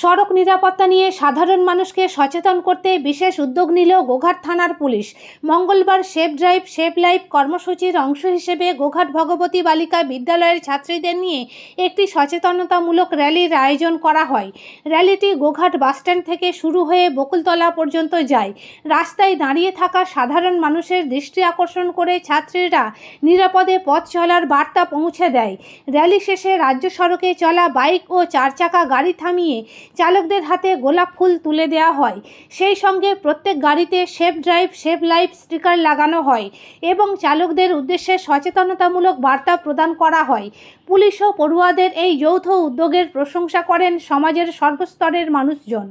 সড়ক নিরাপত্তা নিয়ে সাধারণ মানুষকে সচেতন করতে বিশেষ উদ্যোগ নিল গোঘাট থানার পুলিশ। মঙ্গলবার সেফ ড্রাইভ সেভ লাইফ কর্মসূচির অংশ হিসেবে গোঘাট ভগবতী বালিকা বিদ্যালয়ের ছাত্রীদের নিয়ে একটি সচেতনতামূলক র্যালির আয়োজন করা হয়। র্যালিটি গোঘাট বাসস্ট্যান্ড থেকে শুরু হয়ে বকুলতলা পর্যন্ত যায়। রাস্তায় দাঁড়িয়ে থাকা সাধারণ মানুষের দৃষ্টি আকর্ষণ করে ছাত্রীরা নিরাপদে পথ চলার বার্তা পৌঁছে দেয়। র্যালি শেষে রাজ্য সড়কে চলা বাইক ও চার চাকা গাড়ি থামিয়ে চালকদের হাতে গোলাপ ফুল তুলে দেওয়া হয়। সেই সঙ্গে প্রত্যেক গাড়িতে safe drive save life sticker লাগানো হয় এবং চালকদের উদ্দেশ্যে সচেতনতামূলক বার্তা প্রদান করা হয়। পুলিশ ও পড়ুয়াদের এই যৌথ উদ্যোগের প্রশংসা করেন সমাজের সর্বস্তরের মানুষজন।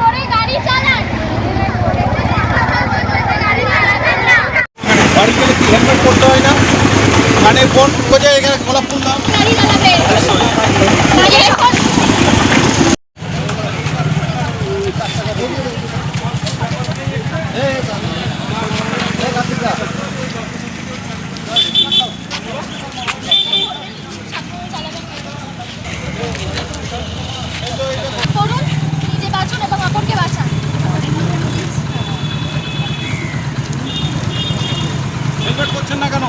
করে গাড়ি চালান গাড়ি চালাবেন না বাড়ি গেলে কি হয় না। মানে কোন কোথায় এখানে গোলাপ ফুল দাও গাড়ি চালাবে গাড়ি এখন করুন নিজে বাঁচুন এবং অপরকে বাঁচান হেলমেট করছেন না কেন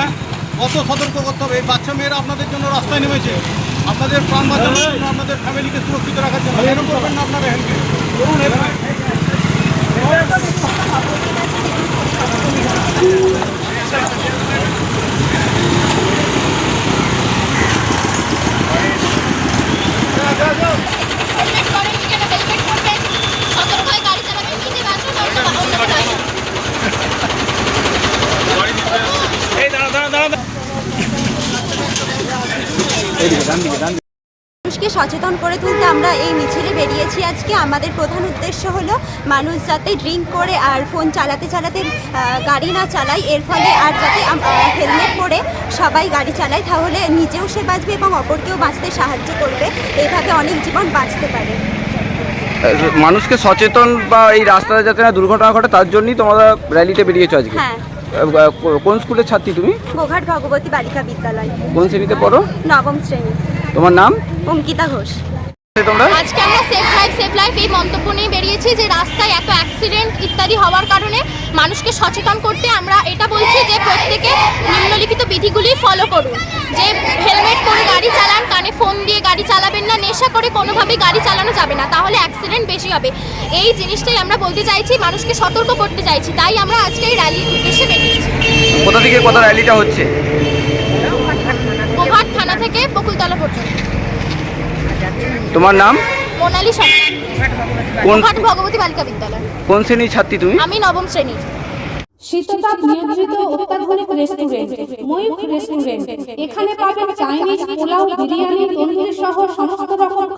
হ্যাঁ কত সতর্ক করতে হবে। এই বাচ্চা মেয়েরা আপনাদের জন্য রাস্তায় নেমেছে। আপনাদের প্রাণ বাঁচানোর জন্য আপনাদের ফ্যামিলিকে সুরক্ষিত রাখার জন্য। এরকম করবেন না আপনারা হেলমেট করুন হেলমেট হেলমেট পরেন নিজেরা হেলমেট পরবেন সতর্ক হয়ে গাড়ি চালাবেন নিজে বাঁচুন অন্য অন্যকে বাঁচান মানুষকে সচেতন করে তুলতে আমরা এই মিছিলে বেরিয়েছি আজকে। আমাদের প্রধান উদ্দেশ্য হলো মানুষ যাতে ড্রিঙ্ক করে আর ফোন চালাতে চালাতে গাড়ি না চালায়। এর ফলে আর যাতে হেলমেট পরে সবাই গাড়ি চালায় তাহলে নিজেও সে বাঁচবে এবং অপরকেও বাঁচতে সাহায্য করবে। এইভাবে অনেক জীবন বাঁচতে পারে। মানুষকে সচেতন বা এই রাস্তায় যাতে না দুর্ঘটনা ঘটে তার জন্যই তোমরা র্যালিতে বেরিয়েছো আজকে। হ্যাঁ। কোন স্কুলের ছাত্রী তুমি? গোঘাট ভগবতী বালিকা বিদ্যালয়। কোন শ্রেণীতে পড়ো? নবম শ্রেণি। তোমার নাম? অঙ্কিতা ঘোষ। তোমরা? আজকে আমরা সেফ লাইফ সেফ লাইফ এই মন্তব্য নিয়ে বেরিয়েছি যে রাস্তায় এত অ্যাক্সিডেন্ট ইত্যাদি হওয়ার কারণে মানুষকে সচেতন করতে আমরা এটা বলছি যে প্রত্যেকে নিম্নলিখিত বিধিগুলি ফলো করুন। যে হেলমেট পরে গাড়ি চালান কানে ফোন দিয়ে গাড়ি চালাবেন না নেশা করে কোনোভাবেই গাড়ি চালানো যাবে না তাহলে অ্যাক্সিডেন্ট বেশি হবে। এই জিনিসটাই আমরা বলতে চাইছি মানুষকে সতর্ক করতে চাইছি তাই আমরা আজকে এই বেরিয়েছি কোথা থেকে কোথা র্যালিটা হচ্ছে? গোঘাট থানা থেকে বকুলতলা পর্যন্ত। তোমার নাম? মোনালি সরকার। কোন গোঘাট ভগবতী বালিকা বিদ্যালয়। কোন শ্রেণির ছাত্রী তুমি? আমি নবম শ্রেণির শীততাপ নিয়ন্ত্রিত অত্যাধুনিক রেস্টুরেন্ট ময়ূখ রেস্টুরেন্ট এখানে পাবেন চাইনিজ পোলাও বিরিয়ানি তন্দুরি সহ সমস্ত রকম